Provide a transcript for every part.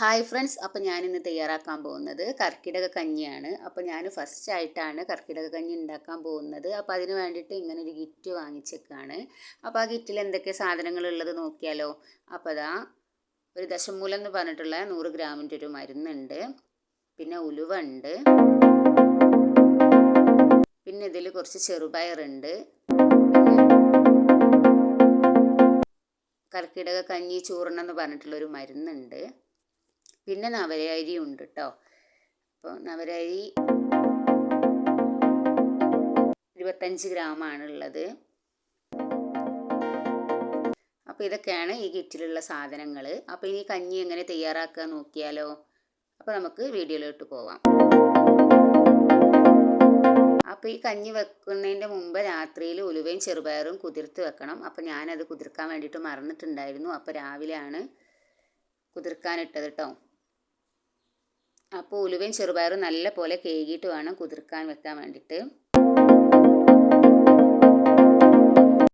Hi friends അപ്പോൾ ഞാനിന്ന് തയ്യാറാക്കാൻ പോകുന്നത് കർക്കിടക കഞ്ഞിയാണ്. അപ്പോൾ ഞാൻ ഫസ്റ്റ് ആയിട്ടാണ് കർക്കിടക കഞ്ഞി ഉണ്ടാക്കാൻ പോകുന്നത്. അപ്പോൾ അതിന് വേണ്ടിയിട്ട് ഇങ്ങനെ ഒരു കിറ്റ് വാങ്ങിച്ചേക്കാണ്. അപ്പോൾ ആ കിറ്റിൽ എന്തൊക്കെ സാധനങ്ങളുള്ളത് നോക്കിയാലോ? അപ്പോൾ അതാ ഒരു ദശമൂലം എന്ന് പറഞ്ഞിട്ടുള്ള നൂറ് ഗ്രാമിന്റെ ഒരു മരുന്നുണ്ട്. പിന്നെ ഉലുവ ഉണ്ട് പിന്നെ ഇതിൽ കുറച്ച് ചെറുപയറുണ്ട്. കർക്കിടക കഞ്ഞി ചൂർണം എന്ന് പറഞ്ഞിട്ടുള്ളൊരു മരുന്നുണ്ട്. പിന്നെ നവരരി ഉണ്ട് കേട്ടോ അപ്പോൾ നവരരി ഇരുപത്തഞ്ച് ഗ്രാമാണുള്ളത്. അപ്പോൾ ഇതൊക്കെയാണ് ഈ കിറ്റിലുള്ള സാധനങ്ങൾ അപ്പോൾ ഇനി കഞ്ഞി എങ്ങനെ തയ്യാറാക്കുക നോക്കിയാലോ? അപ്പോൾ നമുക്ക് വീഡിയോയിലോട്ട് പോവാം. അപ്പോൾ ഈ കഞ്ഞി വെക്കുന്നതിന്റെ മുമ്പ് രാത്രിയിൽ ഉലുവയും ചെറുപയറും കുതിർത്ത് വെക്കണം. അപ്പോൾ ഞാനത് കുതിർക്കാൻ വേണ്ടിയിട്ട് മറന്നിട്ടുണ്ടായിരുന്നു. അപ്പോൾ രാവിലെയാണ് കുതിർക്കാനിട്ടത് കേട്ടോ അപ്പോൾ ഉലുവയും ചെറുപയറും നല്ല പോലെ കേകിയിട്ട് വേണം കുതിർക്കാൻ വെക്കാൻ വേണ്ടിയിട്ട്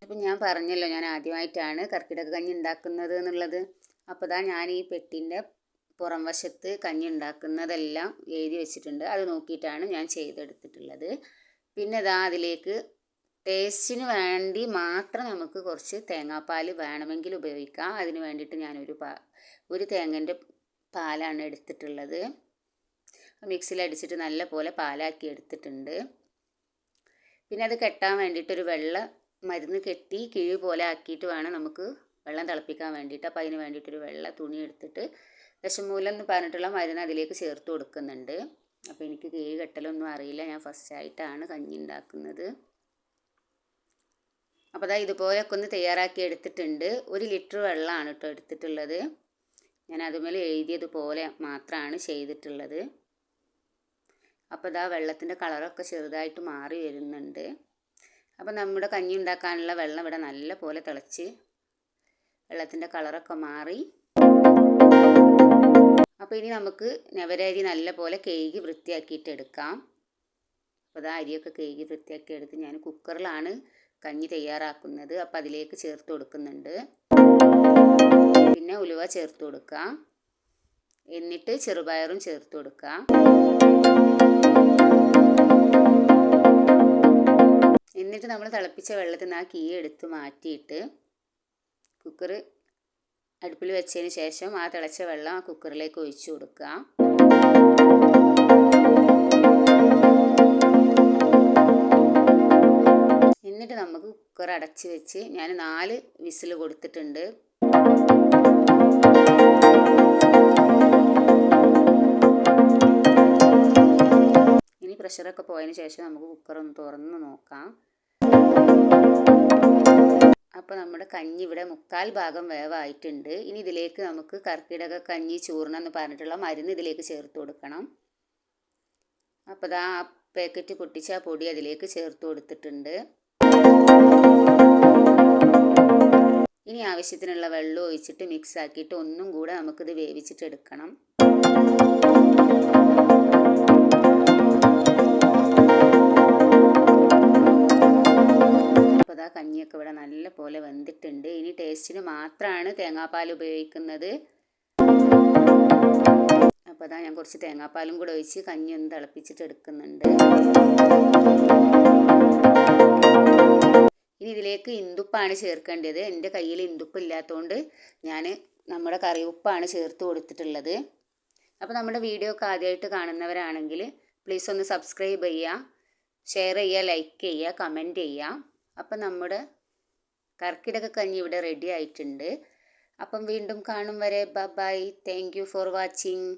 അപ്പം ഞാൻ പറഞ്ഞല്ലോ ഞാൻ ആദ്യമായിട്ടാണ് കർക്കിടക കഞ്ഞി ഉണ്ടാക്കുന്നത് എന്നുള്ളത്. അപ്പോൾ ഇതാ ഞാൻ ഈ പെട്ടിന്റെ പുറം വശത്ത് കഞ്ഞി ഉണ്ടാക്കുന്നതെല്ലാം എഴുതി വെച്ചിട്ടുണ്ട്. അത് നോക്കിയിട്ടാണ് ഞാൻ ചെയ്തെടുത്തിട്ടുള്ളത്. പിന്നെ ഇതാ അതിലേക്ക് ടേസ്റ്റിന് വേണ്ടി മാത്രം നമുക്ക് കുറച്ച് തേങ്ങാപ്പാൽ വേണമെങ്കിൽ ഉപയോഗിക്കാം. അതിന് വേണ്ടിയിട്ട് ഞാനൊരു പാ ഒരു തേങ്ങന്റെ പാലാണ് എടുത്തിട്ടുള്ളത്. മിക്സിയിൽ അടിച്ചിട്ട് നല്ല പോലെ പാലാക്കി എടുത്തിട്ടുണ്ട്. പിന്നെ അത് കെട്ടാൻ വേണ്ടിയിട്ടൊരു വെള്ള മരുന്ന് കെട്ടി കിഴി പോലെ ആക്കിയിട്ട് വേണം നമുക്ക് വെള്ളം തിളപ്പിക്കാൻ വേണ്ടിയിട്ട്. അപ്പോൾ അതിന് വേണ്ടിയിട്ടൊരു വെള്ള തുണി എടുത്തിട്ട് വിഷമൂലം എന്ന് പറഞ്ഞിട്ടുള്ള മരുന്ന് അതിലേക്ക് ചേർത്ത് കൊടുക്കുന്നുണ്ട്. അപ്പോൾ എനിക്ക് കിഴി കെട്ടലൊന്നും അറിയില്ല. ഞാൻ ഫസ്റ്റ് ആയിട്ടാണ് കഞ്ഞി ഉണ്ടാക്കുന്നത്. അപ്പോൾ അതാ ഇതുപോലെയൊക്കെ ഒന്ന് തയ്യാറാക്കി എടുത്തിട്ടുണ്ട്. ഒരു ലിറ്റർ വെള്ളമാണ് കേട്ടോ എടുത്തിട്ടുള്ളത്. ഞാൻ അതുമേലെ എഴുതിയതുപോലെ മാത്രമാണ് ചെയ്തിട്ടുള്ളത്. അപ്പോൾ ഇതാ വെള്ളത്തിന്റെ കളറൊക്കെ ചെറുതായിട്ട് മാറി വരുന്നുണ്ട്. അപ്പോൾ നമ്മുടെ കഞ്ഞി ഉണ്ടാക്കാനുള്ള വെള്ളം ഇവിടെ നല്ല പോലെ തിളച്ച് വെള്ളത്തിന്റെ കളറൊക്കെ മാറി. അപ്പോൾ ഇനി നമുക്ക് നവരരി നല്ല പോലെ കേകി വൃത്തിയാക്കിയിട്ട് എടുക്കാം. അപ്പോൾ അതാ അരിയൊക്കെ കേകി വൃത്തിയാക്കി എടുത്ത് ഞാൻ കുക്കറിലാണ് കഞ്ഞി തയ്യാറാക്കുന്നത്. അപ്പോൾ അതിലേക്ക് ചേർത്ത് കൊടുക്കുന്നുണ്ട്. പിന്നെ ഉലുവ ചേർത്ത് കൊടുക്കുക എന്നിട്ട് ചെറുപയറും ചേർത്ത് കൊടുക്കുക. എന്നിട്ട് നമ്മൾ തിളപ്പിച്ച വെള്ളത്തിൽ നിന്ന് ആ കീ എടുത്ത് മാറ്റിയിട്ട് കുക്കർ അടുപ്പിൽ വെച്ചതിന് ശേഷം ആ തിളച്ച വെള്ളം ആ കുക്കറിലേക്ക് ഒഴിച്ചു കൊടുക്കുക. എന്നിട്ട് നമുക്ക് കുക്കർ അടച്ച് വെച്ച് ഞാൻ നാല് വിസിൽ കൊടുത്തിട്ടുണ്ട്. പ്രഷറൊക്കെ പോയതിന് ശേഷം നമുക്ക് കുക്കർ ഒന്ന് തുറന്ന് നോക്കാം. അപ്പോൾ നമ്മുടെ കഞ്ഞി ഇവിടെ മുക്കാൽ ഭാഗം വേവായിട്ടുണ്ട്. ഇനി ഇതിലേക്ക് നമുക്ക് കർക്കിടക കഞ്ഞി ചൂർണം എന്ന് പറഞ്ഞിട്ടുള്ള മരുന്ന് ഇതിലേക്ക് ചേർത്ത് കൊടുക്കണം. അപ്പോൾ ഇതാ ആ പാക്കറ്റ് പൊട്ടിച്ച ആ പൊടി അതിലേക്ക് ചേർത്ത് കൊടുത്തിട്ടുണ്ട്. ഇനി ആവശ്യത്തിനുള്ള വെള്ളം ഒഴിച്ചിട്ട് മിക്സ് ആക്കിയിട്ട് ഒന്നും കൂടെ നമുക്കിത് വേവിച്ചിട്ട് എടുക്കണം. വെന്തിട്ടുണ്ട്. ഇനി ടേസ്റ്റിന് മാത്രമാണ് തേങ്ങാപ്പാൽ ഉപയോഗിക്കുന്നത്. അപ്പോൾ അതാ ഞാൻ കുറച്ച് തേങ്ങാപ്പാലും കൂടെ ഒഴിച്ച് കഞ്ഞി ഒന്ന് തിളപ്പിച്ചിട്ട് എടുക്കുന്നുണ്ട്. ഇനി ഇതിലേക്ക് ഇന്ദുപ്പാണ് ചേർക്കേണ്ടത്. എന്റെ കയ്യിൽ ഇന്ദുപ്പ് ഇല്ലാത്തതുകൊണ്ട് ഞാൻ നമ്മുടെ കറി ഉപ്പാണ് ചേർത്ത് കൊടുത്തിട്ടുള്ളത്. അപ്പോൾ നമ്മുടെ വീഡിയോ ഒക്കെ ആദ്യമായിട്ട് കാണുന്നവരാണെങ്കിൽ പ്ലീസ് ഒന്ന് സബ്സ്ക്രൈബ് ചെയ്യുക ഷെയർ ചെയ്യുക ലൈക്ക് ചെയ്യുക കമന്റ് ചെയ്യുക. അപ്പം നമ്മുടെ കർക്കിടക കഞ്ഞി ഇവിടെ റെഡി ആയിട്ടുണ്ട്. അപ്പം വീണ്ടും കാണും വരെ. Bye thank you for watching